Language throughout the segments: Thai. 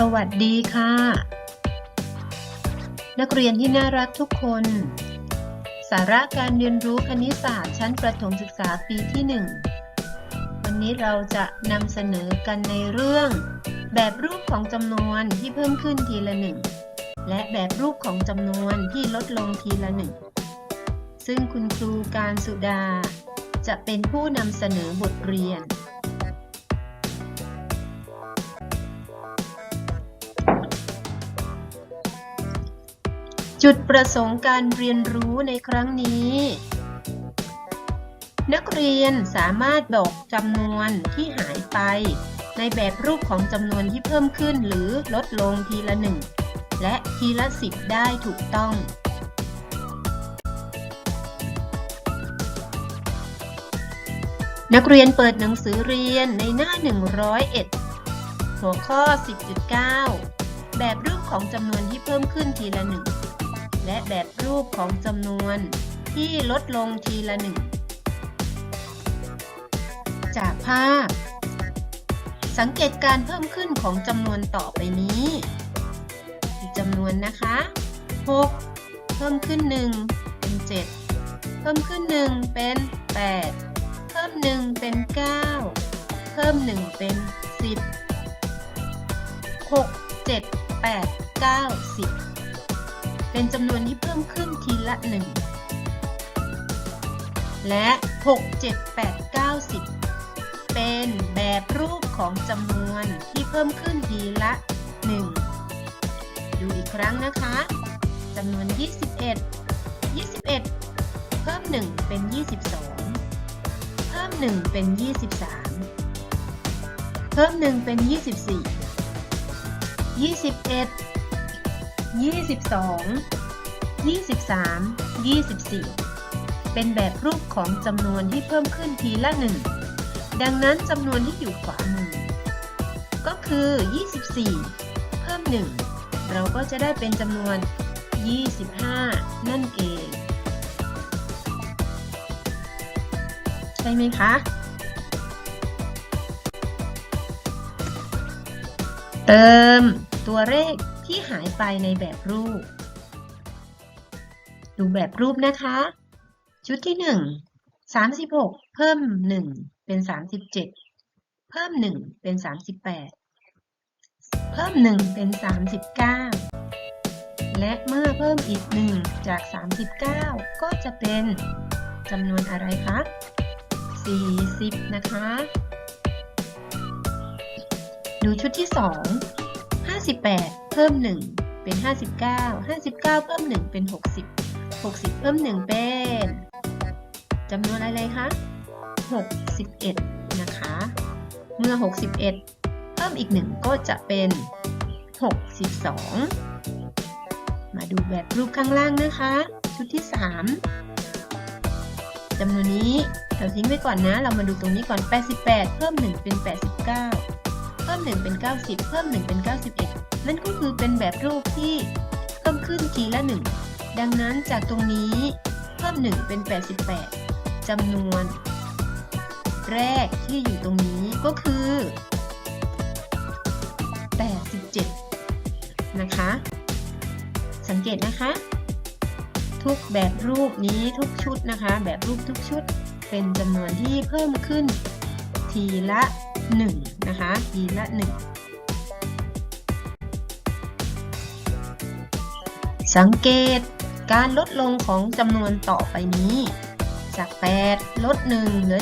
สวัสดีค่ะ นักเรียนที่น่ารักทุกคน สาระการเรียนรู้คณิตศาสตร์ชั้นประถมศึกษาปีที่ 1 วันนี้เราจะนำเสนอกันในเรื่อง แบบรูปของจำนวนที่เพิ่มขึ้นทีละหนึ่งและแบบรูปของจำนวนที่ลดลงทีละหนึ่งซึ่งคุณครูการสุดา จะเป็นผู้นำเสนอบทเรียน จุดประสงค์การเรียนรู้ในครั้งนี้ นักเรียนสามารถบอกจำนวนที่หายไป ในแบบรูปของจำนวนที่เพิ่มขึ้นหรือลดลงทีละหนึ่งและทีละสิบได้ถูกต้อง นักเรียนเปิดหนังสือเรียนในหน้า 101 หัวข้อ 10.9 แบบรูปของจำนวนที่เพิ่มขึ้นทีละหนึ่ง และแบบรูปของจำนวนที่ลดลงทีละหนึ่งจากภาพ สังเกตการเพิ่มขึ้นของจำนวนต่อไปนี้จำนวนนะคะ 6 เพิ่มขึ้น 1 เป็น 7 เพิ่มขึ้น 1 เป็น 8 เพิ่ม 1 เป็น 9 เพิ่ม 1 เป็น 10 6 7 8 9 10 เป็นจำนวนที่เพิ่มขึ้นทีละ 1 และ 6 7 8 9 10 เป็นแบบรูปของจำนวนที่เพิ่มขึ้นทีละ 1 ดูอีกครั้งนะคะจำนวน 21 21 เพิ่ม 1 เป็น 22 เพิ่ม 1 เป็น 23 เพิ่ม 1 เป็น 24 21 22 23 24 เป็นแบบรูปของจำนวนที่เพิ่มขึ้นทีละ 1 ดังนั้นจำนวนที่อยู่ขวามือ ก็คือ 24 เพิ่ม 1 เราก็จะได้เป็นจำนวน 25 นั่นเอง ใช่ไหมคะเติมตัวเลข ที่หายไปในแบบรูป ดูแบบรูปนะคะ ชุดที่ 1 36 เพิ่ม 1 เป็น 37 เพิ่ม 1 เป็น 38 เพิ่ม 1 เป็น 39 และเมื่อเพิ่มอีก 1 จาก 39 ก็จะเป็นจำนวนอะไรคะ 40 นะคะ ดูชุดที่ 2 58 เพิ่ม 1 เป็น 59 59 เพิ่ม 1 เป็น 60 60 เพิ่ม 1 เป็นจำนวนอะไรคะ61 นะคะ เมื่อ 61 เพิ่มอีก 1 ก็จะเป็น 62 มาดูแบบรูปข้างล่างนะคะ ชุดที่ 3จำนวนนี้เราทิ้งไว้ก่อนนะ เรามาดูตรงนี้ก่อน 88 เพิ่ม 1 เป็น 89 เพิ่ม 1 เป็น 90 เพิ่ม 1 เป็น 91 นั่นก็คือเป็นแบบรูปที่เพิ่มขึ้นทีละ 1 ดังนั้นจากตรงนี้เพิ่ม 1 เป็น 88จำนวน แรกที่อยู่ตรงนี้ก็คือ 87 นะคะ สังเกตนะคะ ทุกแบบรูปนี้ทุกชุดนะคะ แบบรูปทุกชุดเป็นจำนวนที่เพิ่มขึ้นทีละ 1 นะคะ ทีละ 1 สังเกตการลดลงของจำนวนต่อไปนี้ จาก 8 ลด 1 เหลือ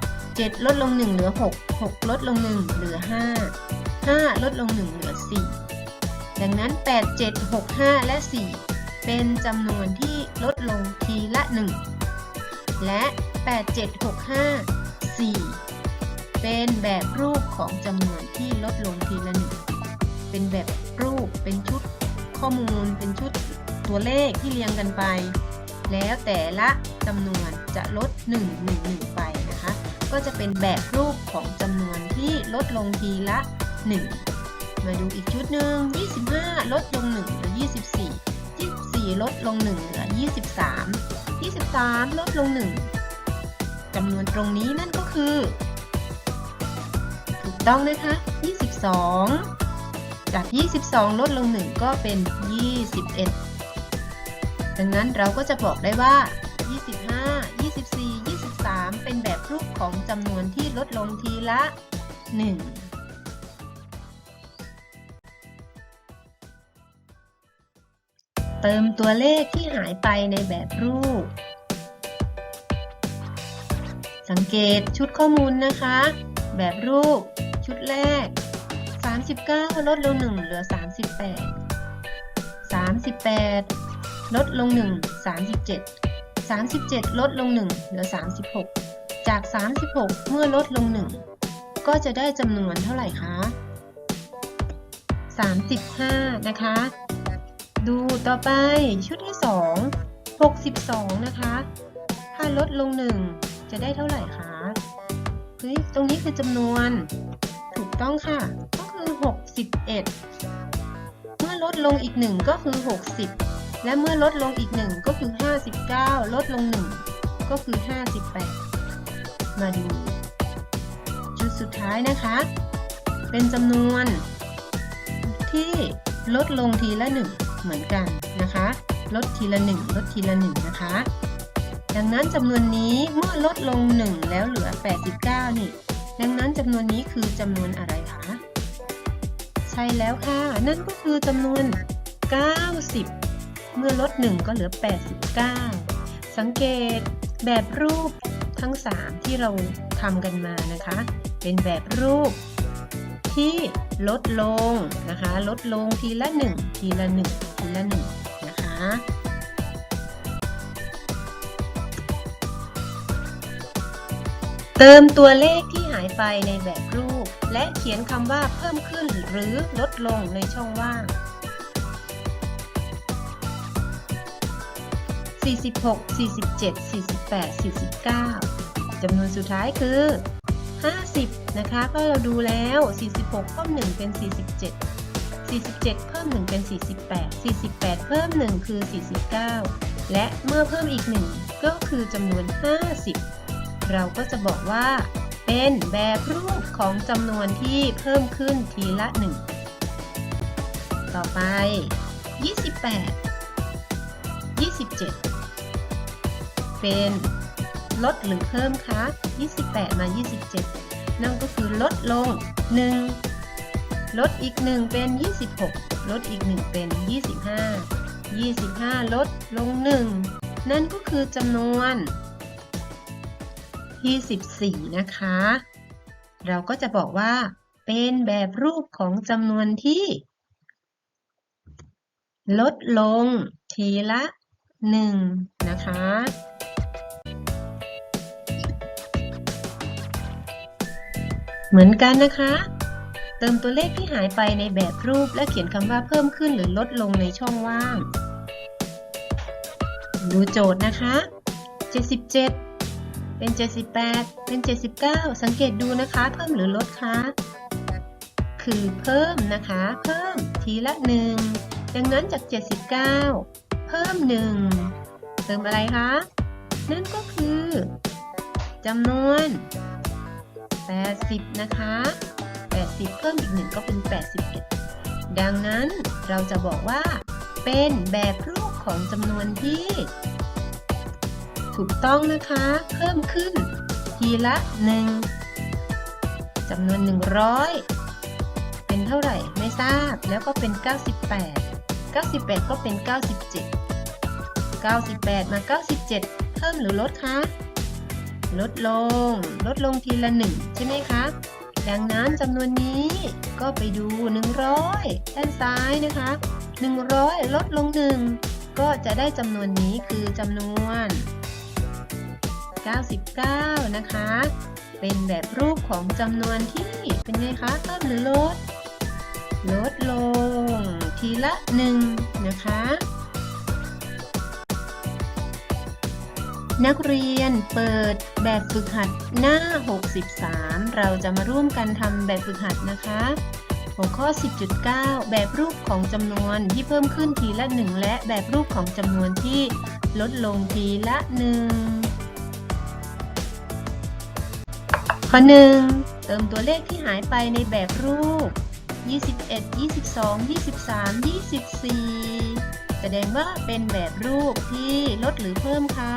7 7 ลดลง 1 เหลือ 6 6 ลดลง 1 เหลือ 5 5 ลดลง 1 เหลือ 4 ดังนั้น 8 7 6 5 และ 4 เป็นจำนวนที่ลดลงทีละ 1 และ 8 7 6 5 4 เป็นแบบรูปของจำนวนที่ลดลงทีละ 1 เป็นแบบรูปเป็นชุด ข้อมูลเป็นชุดตัวเลขที่เรียงกันไป แล้วแต่ละจำนวนจะลด 1 1 1 ไปนะคะ ก็จะเป็นแบบรูปของจำนวนที่ลดลงทีละ 1 มาดูอีกชุดหนึ่ง25 ลดลง 1 เหลือ 24 24 ลดลง 1 เหลือ 23 23 ลดลง 1จำนวนตรงนี้นั่นก็คือ ถูกต้องนะคะ 22 จาก 22 ลดลง 1 ก็เป็น 21 ดังนั้นเราก็จะบอกได้ว่า 25 24 23 เป็นแบบรูปของจำนวนที่ลดลงทีละ 1เติมตัวเลขที่หายไปในแบบรูป สังเกตชุดข้อมูลนะคะ แบบรูป ชุดแรก 39 ลดลง 1 เหลือ 38 38 ลดลง 1 37 37 ลดลง 1 เหลือ 36 จาก 36 เมื่อลดลง 1 ก็จะได้จำนวนเท่าไหร่คะ 35 นะคะ ดูต่อไปชุดที่ 2 62 นะคะ ถ้าลดลง 1 จะได้เท่าไหร่คะเฮ้ยตรงนี้คือจำนวนถูกต้องค่ะก็ คือ 61 เมื่อลดลงอีก 1 ก็คือ 60 และเมื่อลดลงอีก 1 ก็คือ 59 ลดลง 1 ก็คือ 58 มาดู จุดสุดท้ายนะคะ เป็นจำนวน ที่ลดลงทีละ 1 เหมือนกันนะคะ ลดทีละ 1 ลดทีละ 1 นะคะดังนั้นจำนวนนี้เมื่อลดลง 1 แล้วเหลือ 89 นี่ ดังนั้นจำนวนนี้คือจำนวนอะไรคะ ใช่แล้วค่ะ นั่นก็คือจำนวน 90 เมื่อลด 1 ก็เหลือ 89 สังเกตแบบรูปทั้ง 3 ที่เราทำกันมานะคะ เป็นแบบรูปที่ลดลงนะคะ ลดลงทีละ 1 ทีละ 1 ทีละ 1 นะคะ เติมตัวเลขที่หายไปในแบบรูป และเขียนคำว่าเพิ่มขึ้นหรือลดลงในช่องว่าง 46 47 48 49 จำนวนสุดท้ายคือ 50 นะคะ ก็เราดูแล้ว 46 เพิ่ม 1 เป็น 47 47 เพิ่ม 1 เป็น 48 48 เพิ่ม 1 คือ 49 และเมื่อเพิ่มอีก 1 ก็คือจำนวน 50 เราก็จะบอกว่า เป็นแบบรูปของจำนวนที่เพิ่มขึ้นทีละ 1 ต่อไป 28 27 เป็นลดหรือเพิ่มคะ 28 มา 27 นั่นก็คือลดลง 1 ลดอีก 1 เป็น 26 ลดอีก 1 เป็น 25 25 ลดลง 1 นั่นก็คือจำนวน 24นะคะ เราก็จะบอกว่า เป็นแบบรูปของจำนวนที่ ลดลงทีละ 1 นะคะเหมือนกันนะคะ เติมตัวเลขที่หายไปในแบบรูปและเขียนคำว่าเพิ่มขึ้นหรือลดลงในช่องว่าง ดูโจทย์นะคะ 77 เป็น 78 เป็น 79 สังเกตดูนะคะ เพิ่มหรือลดคะ คือเพิ่มนะคะ เพิ่มทีละ 1 ดังนั้นจาก 79 เพิ่ม 1 เติมอะไรคะ นั่นก็คือจำนวน 80 นะคะ 80 เพิ่มอีก 1 ก็เป็น 81 ดังนั้นเราจะบอกว่าเป็นแบบรูปของจำนวนที่ ถูกต้องนะคะ เพิ่มขึ้น ทีละ1จำนวน 100 เป็นเท่าไหร่ไม่ทราบแล้วก็เป็น 98 98 ก็เป็น 97 98 มา 97 เพิ่มหรือลดคะลดลง ลดลงทีละ 1 ใช่ไหมคะ ดังนั้นจำนวนนี้ก็ไปดู 100 ด้านซ้ายนะคะ 100 ลดลง 1 ก็จะได้จำนวนนี้คือจำนวน 99 นะคะ เป็นแบบรูปของจำนวนที่เป็นไงคะเพิ่มหรือลด ลดลง ทีละ1นะคะนักเรียนเปิดแบบฝึกหัดหน้า 63 เราจะมาร่วมกันทำแบบฝึกหัดนะคะ หัวข้อ 10.9 แบบรูปของจำนวนที่เพิ่มขึ้นทีละ 1 และแบบรูปของจำนวนที่ลดลงทีละ 1 ข้อ 1 เติมตัวเลขที่หายไปในแบบรูป 21 22 23 24 แสดงว่าเป็นแบบรูปที่ลดหรือเพิ่มคะ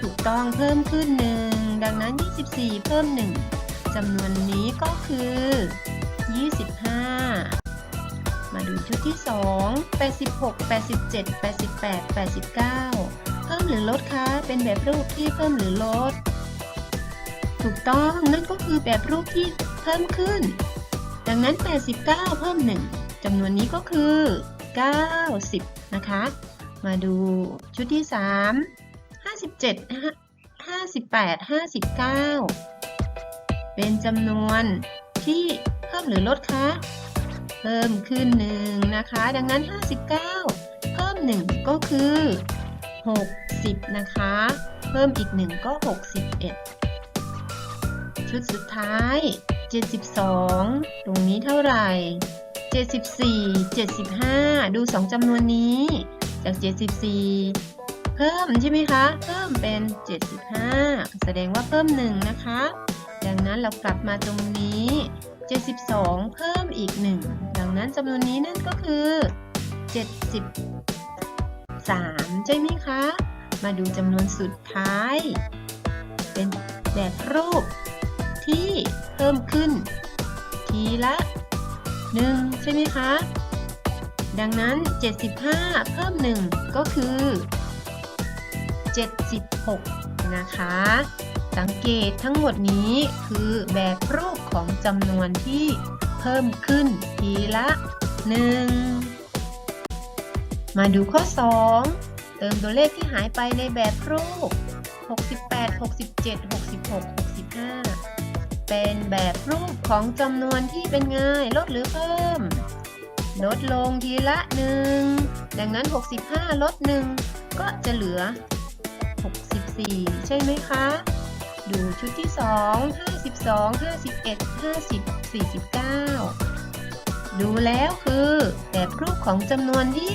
ถูกต้องเพิ่มขึ้น 1 ดังนั้น 24 เพิ่ม 1จำนวนนี้ก็คือ 25 มาดูชุดที่ 2 86 87 88 89 เพิ่มหรือลดคะเป็นแบบรูปที่เพิ่มหรือลด ถูกต้องนั่นก็คือแบบรูปที่เพิ่มขึ้น ดังนั้น 89 เพิ่ม 1จำนวนนี้ก็คือ 90 นะคะ มาดูชุดที่ 3 57 58 59 เป็นจำนวนที่เพิ่มหรือลดคะ เพิ่มขึ้นหนึ่งนะคะ ดังนั้น 59 เพิ่ม 1 ก็คือ 60 นะคะ เพิ่มอีก 1 ก็ 61 ชุดสุดท้าย 72 ตรงนี้เท่าไหร่ 74 75 ดู 2จำนวนนี้ จาก 74 เพิ่มใช่ไหมคะ เพิ่มเป็น 75 แสดงว่าเพิ่ม 1 นะคะ ดังนั้นเรากลับมาตรงนี้ 72 เพิ่มอีก 1 ดังนั้นจำนวนนี้นั่นก็คือ 73 ใช่ไหมคะ มาดูจำนวนสุดท้าย เป็นแบบรูป ที่เพิ่มขึ้น ทีละ1ใช่ไหมคะ ดังนั้น 75 เพิ่ม 1 ก็คือ 76 นะคะ สังเกตทั้งหมดนี้คือแบบรูปของจำนวนที่เพิ่มขึ้นทีละ 1 มาดูข้อ 2 เติมตัวเลขที่หายไปในแบบรูป 68 67 66 เป็นแบบรูปของจำนวนที่เป็นไงลดหรือเพิ่ม ลดลงทีละ 1 ดังนั้น 65 ลด 1 ก็จะเหลือ 64 ใช่ไหมคะ ดูชุดที่ 2 52 51 50 49 ดูแล้วคือแบบรูปของจำนวนที่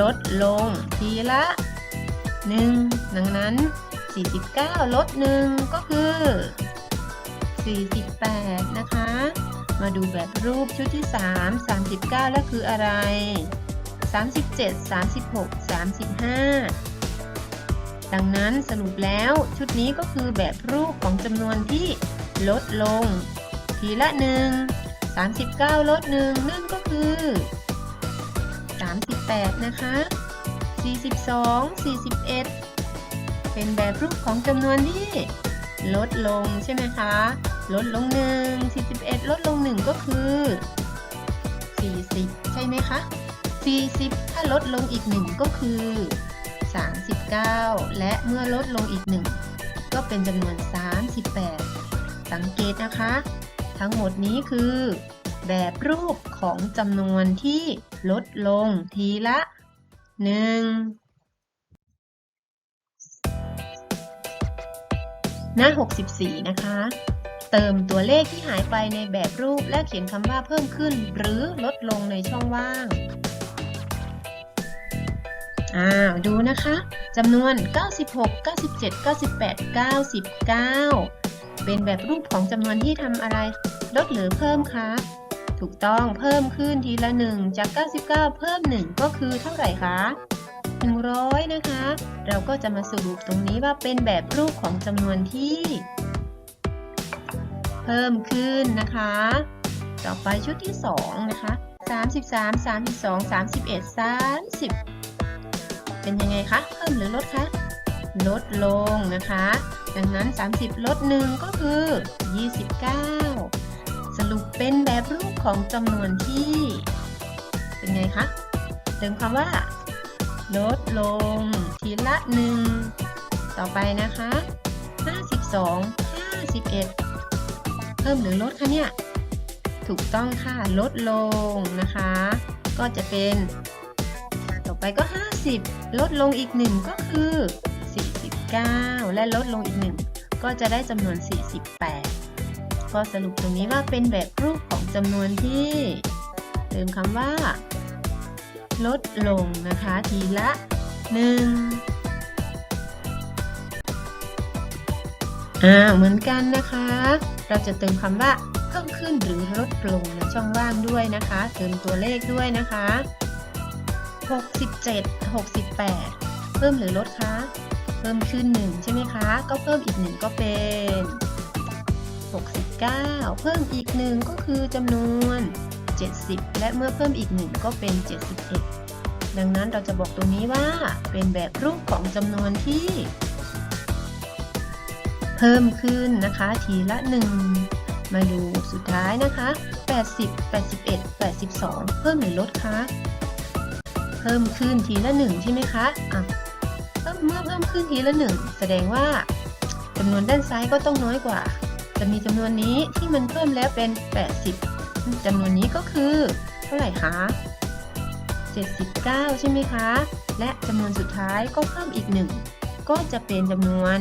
ลดลงทีละ 1 ดังนั้น 49 ลด 1 ก็คือ 48 นะคะ มาดูแบบรูปชุดที่ 3 39 แล้วคืออะไร 37 36 35 ดังนั้นสรุปแล้วชุดนี้ก็คือแบบรูปของจำนวนที่ลดลง ทีละ 1 39 ลด 1 นั่นก็คือ 38 นะคะ 42 41 เป็นแบบรูปของจำนวนที่ลดลงใช่ไหมคะ ลดลง1 41 ลดลง1ก็คือ 40 ใช่ไหมคะ 40 ถ้าลดลงอีก1ก็คือ 39 และเมื่อลดลงอีก1ก็เป็นจำนวน 38 สังเกตนะคะ ทั้งหมดนี้คือ แบบรูปของจำนวนที่ลดลงทีละ 1หน้า 64 นะคะ เติมตัวเลขที่หายไปในแบบรูปและเขียนคำว่าเพิ่มขึ้น หรือลดลงในช่องว่างอ้าวดูนะคะจำนวน 96 97 98 99 เป็นแบบรูปของจำนวนที่ทำอะไร ลดหรือเพิ่มคะถูกต้องเพิ่มขึ้นทีละ 1 จาก 99 เพิ่ม 1 ก็คือเท่าไหร่คะ100 นะคะ เราก็จะมาสรุปตรงนี้ว่าเป็นแบบรูปของจำนวนที่ เพิ่มขึ้นนะคะ ต่อไปชุดที่ 2 นะคะ 33 32 31 30 เป็นยังไงคะ เพิ่มหรือลดคะ ลดลงนะคะ ดังนั้น 30 ลด 1 ก็คือ 29 สรุปเป็นแบบรูปของจำนวนที่ เป็นไงคะเติมคำว่า ลดลง ทีละ 1 ต่อไปนะคะ 52 51เพิ่มหรือลดคะเนี่ย ถูกต้องค่ะ ลดลงนะคะ ก็จะเป็น ต่อไปก็ 50 ลดลงอีก 1 ก็คือ 49 และลดลงอีก 1 ก็จะได้จำนวน 48 ก็สรุปตรงนี้ว่าเป็นแบบรูปของจำนวนที่เติมคำว่า ลดลงนะคะ ทีละ 1 อ่าเหมือนกันนะคะ เราจะเติมคำว่าเพิ่มขึ้นหรือลดลงในช่องว่างด้วยนะคะ เติมตัวเลขด้วยนะคะ 67 68 เพิ่มหรือลดคะเพิ่มขึ้น 1 ใช่ไหมคะ ก็เพิ่มอีก 1 ก็เป็น 69 เพิ่มอีก 1 ก็คือจำนวน 70 และเมื่อเพิ่มอีก 1 ก็เป็น 71 ดังนั้นเราจะบอกตรงนี้ว่าเป็นแบบรูปของจำนวนที่ เพิ่มขึ้นนะคะ ทีละ 1 มาดูสุดท้ายนะคะ 80 81 82 เพิ่มหรือลดคะเพิ่มขึ้นทีละ 1 ใช่ไหมคะอะเพิ่มเมื่อเพิ่มขึ้นทีละ 1 แสดงว่าจำนวนด้านซ้ายก็ต้องน้อยกว่า จะมีจำนวนนี้ที่มันเพิ่มแล้วเป็น 80จำนวนนี้ก็คือเท่าไหร่คะ79 ใช่ไหมคะ และจำนวนสุดท้ายก็เพิ่มอีก 1 ก็จะเป็นจำนวน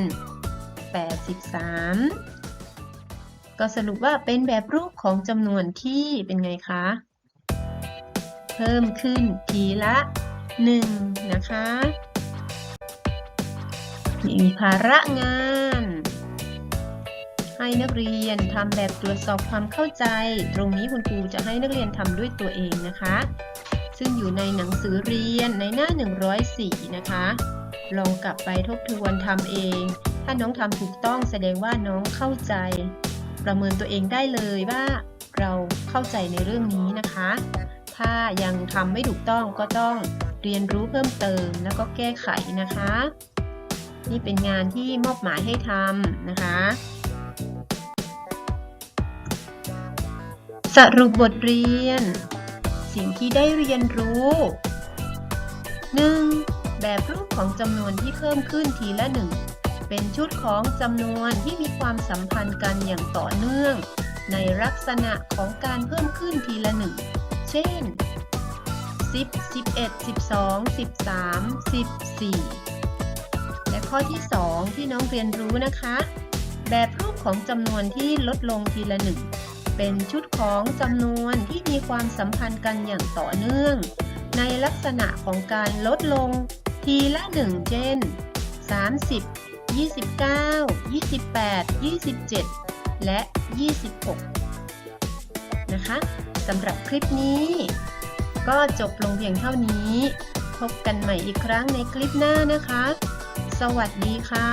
83 ก็สรุปว่าเป็นแบบรูปของจำนวนที่เป็นไงคะ เพิ่มขึ้นทีละ 1 นะคะมีภาระงาน ให้นักเรียนทำแบบตรวจสอบความเข้าใจ ตรงนี้คุณครูจะให้นักเรียนทำด้วยตัวเองนะคะ ซึ่งอยู่ในหนังสือเรียนในหน้า 104 นะคะ ลองกลับไปทบทวนทำเอง ถ้าน้องทำถูกต้องแสดงว่าน้องเข้าใจ ประเมินตัวเองได้เลยว่า เราเข้าใจในเรื่องนี้นะคะ ถ้ายังทำไม่ถูกต้องก็ต้องเรียนรู้เพิ่มเติมแล้วก็แก้ไขนะคะ นี่เป็นงานที่มอบหมายให้ทำนะคะ สรุปบทเรียน สิ่งที่ได้เรียนรู้ 1. แบบรูปของจำนวนที่เพิ่มขึ้นทีละหนึ่ง เป็นชุดของจำนวนที่มีความสัมพันธ์กันอย่างต่อเนื่อง ในลักษณะของการเพิ่มขึ้นทีละหนึ่ง เช่น 10 11 12 13 14 และข้อที่ 2 ที่น้องเรียนรู้นะคะ แบบรูปของจำนวนที่ลดลงทีละหนึ่งเป็นชุดของจำนวนที่มีความสัมพันธ์กันอย่างต่อเนื่อง ในลักษณะของการลดลงทีละหนึ่งเช่น30 29 28 27 และ 26 นะคะสำหรับคลิปนี้ ก็จบลงเพียงเท่านี้ พบกันใหม่อีกครั้งในคลิปหน้านะคะ สวัสดีค่ะ